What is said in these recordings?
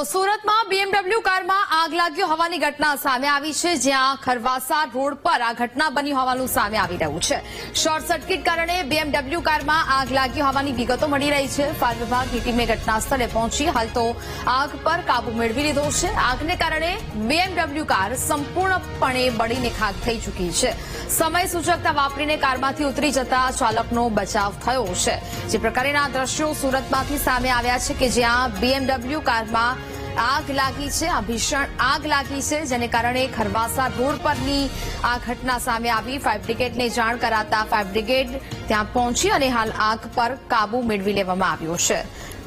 તો સુરતમાં બીએમડબલ્યુ કારમાં આગ લાગ્યો હોવાની ઘટના સામે આવી છે, જ્યાં ખરવાસા રોડ પર આ ઘટના બની હોવાનું સામે આવી રહ્યું છે. શોર્ટ સર્કિટ કારણે બીએમડબલ્યુ કારમાં આગ લાગી હોવાની વિગતો મળી રહી છે. ફાયર વિભાગની ટીમે ઘટના સ્થળે પહોંચી હાલ તો આગ પર કાબુ મેળવી લીધો છે. આગને કારણે બીએમડબલ્યુ કાર સંપૂર્ણપણે બળીને ખાક થઈ ચૂકી છે. સમય સૂચકતા વાપરીને કારમાંથી ઉતરી જતા ચાલકનો બચાવ થયો છે. જે પ્રકારના દ્રશ્યો સુરતમાંથી સામે આવ્યા છે કે જ્યાં બીએમડબલ્યુ કારમાં આગ લાગી છે, આ ભીષણ આગ લાગી છે, જેને કારણે ખરવાસા રોડ પરની આ ઘટના સામે આવી. ફાયર બ્રિગેડને જાણ કરાતા ફાયર બ્રિગેડ ત્યાં પહોંચી અને હાલ આગ પર કાબુ મેળવી લેવામાં આવ્યો છે.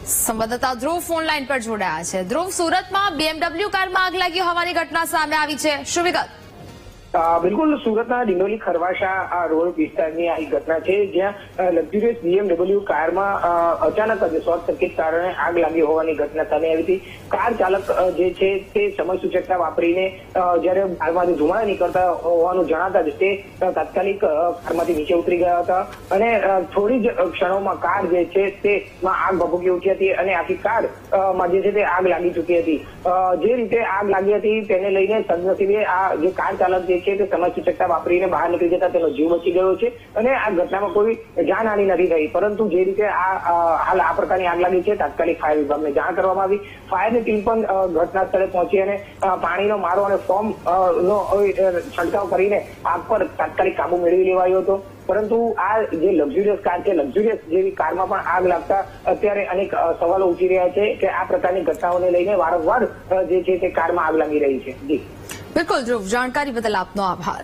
સંવાદદાતા ધ્રુવ ફોન લાઈન પર જોડાયા છે. ધ્રુવ, સુરતમાં બીએમડબલ્યુ કારમાં આગ લાગી હોવાની ઘટના સામે આવી છે. શું વિગત? બિલકુલ સુરતના ડિંડોલી ખરવાશા આ રોડ વિસ્તારની આ ઘટના છે, જ્યાં લક્ઝુરિયસ બીએમડબલ્યુ કારમાં અચાનક જ શોર્ટ સર્કિટ કારણે આગ લાગી હોવાની ઘટના સામે આવી હતી. કાર ચાલક જે છે તે સમય સૂચકતા વાપરીને જ્યારે કારમાંથી ધુમાડા નીકળતા હોવાનું જણાતા જ તે તાત્કાલિક કારમાંથી નીચે ઉતરી ગયા હતા. અને થોડી જ ક્ષણોમાં કાર જે છે તેમાં આગ ભભૂકી ઉઠી હતી અને આખી કારમાં જે છે તે આગ લાગી ચૂકી હતી. જે રીતે આગ લાગી હતી તેને લઈને સદનસીબે આ જે કાર ચાલક જે છે તે સમયસૂચકતા વાપરીને બહાર નીકળી જતા તેનો જીવ બચી ગયો છે અને આ ઘટનામાં કોઈ જાનહાની નથી થઈ. પરંતુ જે રીતે આ હાલ આ પ્રકારની આગ લાગી છે, તાત્કાલિક ફાયર વિભાગને જાણ કરવામાં આવી. ફાયરની ટીમ પણ ઘટના સ્થળે પહોંચી અને પાણીનો મારો અને ફોર્મ નો છંટકાવ કરીને આગ પર તાત્કાલિક કાબુ મેળવી લેવાયો હતો. પરંતુ આ જે લક્ઝુરિયસ કાર છે લક્ઝુરિયસ જેવી કારમાં પણ આગ લાગતા અત્યારે અનેક સવાલો ઉઠી રહ્યા છે કે આ પ્રકારની ઘટનાઓને લઈને વારંવાર જે છે તે કારમાં આગ લાગી રહી છે. જી. બિલકુલ ધ્રુવ જાણકારી બદલ આપનો આભાર.